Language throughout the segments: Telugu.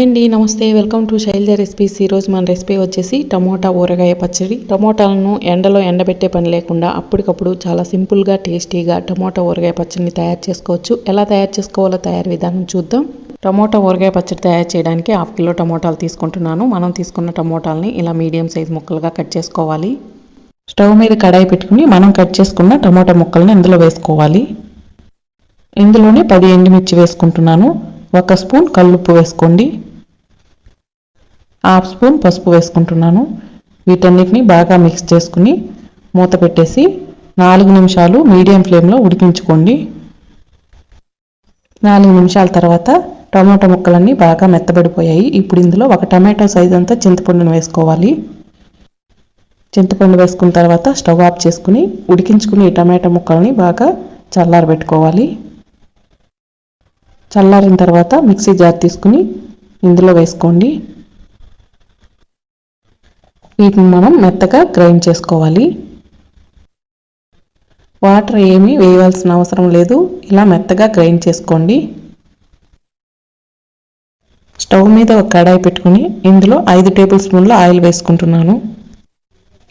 అండి నమస్తే. Welcome to Shailaja recipes. ఈరోజు మన రెసిపీ వచ్చేసి టమోటా ఊరగాయ పచ్చడి. టమోటాలను ఎండలో ఎండబెట్టే పని లేకుండా అప్పటికప్పుడు చాలా సింపుల్గా టేస్టీగా టమోటా ఊరగాయ పచ్చడిని తయారు చేసుకోవచ్చు. ఎలా తయారు చేసుకోవాలో తయారు విధానం చూద్దాం. టమోటా ఊరగాయ పచ్చడి తయారు చేయడానికి హాఫ్ కిలో టమోటాలు తీసుకుంటున్నాను. మనం తీసుకున్న టమోటాలని ఇలా మీడియం సైజ్ ముక్కలుగా కట్ చేసుకోవాలి. స్టవ్ మీద కడాయి పెట్టుకుని మనం కట్ చేసుకున్న టమోటా ముక్కల్ని ఇందులో వేసుకోవాలి. ఇందులోనే పది ఎండుమిర్చి వేసుకుంటున్నాను. ఒక స్పూన్ కల్లుప్పు వేసుకోండి. హాఫ్ స్పూన్ పసుపు వేసుకుంటున్నాను. వీటన్నిటిని బాగా మిక్స్ చేసుకుని మూత పెట్టేసి నాలుగు నిమిషాలు మీడియం ఫ్లేమ్లో ఉడికించుకోండి. నాలుగు నిమిషాల తర్వాత టమాటా ముక్కలన్నీ బాగా మెత్తబడిపోయాయి. ఇప్పుడు ఇందులో ఒక టమాటో సైజ్ అంతా చింతపండును వేసుకోవాలి. చింతపండు వేసుకున్న తర్వాత స్టవ్ ఆఫ్ చేసుకుని ఉడికించుకుని టమాటో టమాటా ముక్కల్ని బాగా చల్లారబెట్టుకోవాలి. చల్లారిన తర్వాత మిక్సీ జార్ తీసుకుని ఇందులో వేసుకోండి. వీటిని మనం మెత్తగా గ్రైండ్ చేసుకోవాలి. వాటర్ ఏమీ వేయవలసిన అవసరం లేదు. ఇలా మెత్తగా గ్రైండ్ చేసుకోండి. స్టవ్ మీద ఒక కడాయి పెట్టుకుని ఇందులో ఐదు టేబుల్ స్పూన్ల ఆయిల్ వేసుకుంటున్నాను.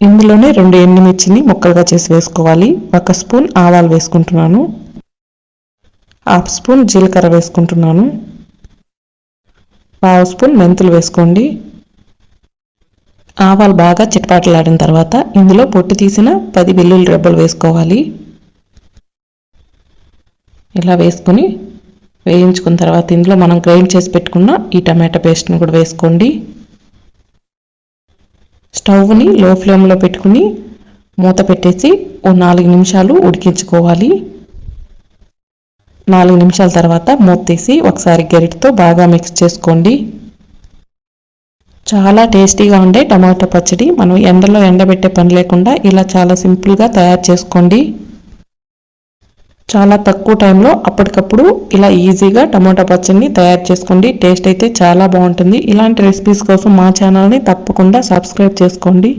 ఇందులోనే రెండు ఎండుమిర్చిని ముక్కలుగా చేసి వేసుకోవాలి. ఒక స్పూన్ ఆవాలు వేసుకుంటున్నాను. హాఫ్ స్పూన్ జీలకర్ర వేసుకుంటున్నాను. పావు స్పూన్ మెంతులు వేసుకోండి. ఆవాలు బాగా చిట్పాటలాడిన తర్వాత ఇందులో పొట్టు తీసిన పది వెల్లుల్లి రెబ్బలు వేసుకోవాలి. ఇలా వేసుకొని వేయించుకున్న తర్వాత ఇందులో మనం గ్రైండ్ చేసి పెట్టుకున్న ఈ టమాటా పేస్ట్ని కూడా వేసుకోండి. స్టవ్ని లో ఫ్లేమ్లో పెట్టుకుని మూత పెట్టేసి ఓ నాలుగు నిమిషాలు ఉడికించుకోవాలి. నాలుగు నిమిషాల తర్వాత మూత తీసి ఒకసారి గరిటతో బాగా మిక్స్ చేసుకోండి. చాలా టేస్టీగా ఉండే టమాటా పచ్చడి. మనం ఎండలో ఎండబెట్టే పని లేకుండా ఇలా చాలా సింపుల్గా తయారు చేసుకోండి. చాలా తక్కువ టైంలో అప్పటికప్పుడు ఇలా ఈజీగా టమాటా పచ్చడిని తయారు చేసుకోండి. టేస్ట్ అయితే చాలా బాగుంటుంది. ఇలాంటి రెసిపీస్ కోసం మా ఛానల్ని తప్పకుండా సబ్స్క్రైబ్ చేసుకోండి.